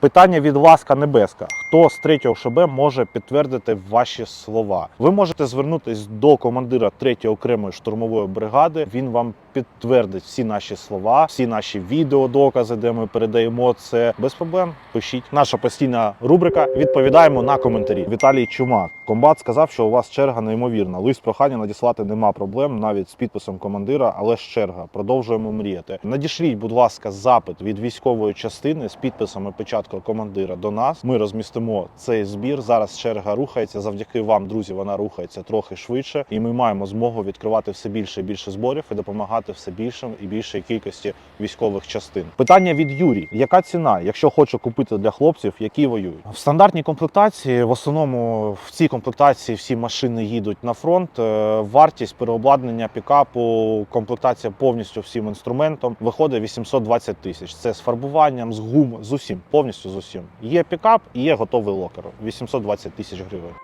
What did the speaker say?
Питання від Ласка Небеска. Хто з 3 ШБ може підтвердити ваші слова? Ви можете звернутись до командира 3 окремої штурмової бригади. Він вам підтвердить всі наші слова, всі наші відеодокази, де ми передаємо це без проблем. Пишіть. Наша постійна рубрика. Відповідаємо на коментарі. Віталій Чумак. Комбат сказав, що у вас черга неймовірна. Лист прохання надіслати нема проблем, навіть з підписом командира, але ж черга. Продовжуємо мріяти. Надішліть, будь ласка, запит від військової частини з підписом і печаткою командира до нас. Ми розмістимо цей збір. Зараз черга рухається. Завдяки вам, друзі, вона рухається трохи швидше, і ми маємо змогу відкривати все більше і більше зборів і допомагати все більшим і більшій кількості військових частин. Питання від Юрій: яка ціна, якщо хочу купити для хлопців, які воюють? В стандартній комплектації, в основному в цій комплектації всі машини їдуть на фронт. Е, Вартість переобладнання пікапу, комплектація повністю всім інструментом виходить 820 тисяч. Це з фарбуванням, з гум, з усім, повністю з усім. Є пікап і є готовий локер. 820 тисяч гривень.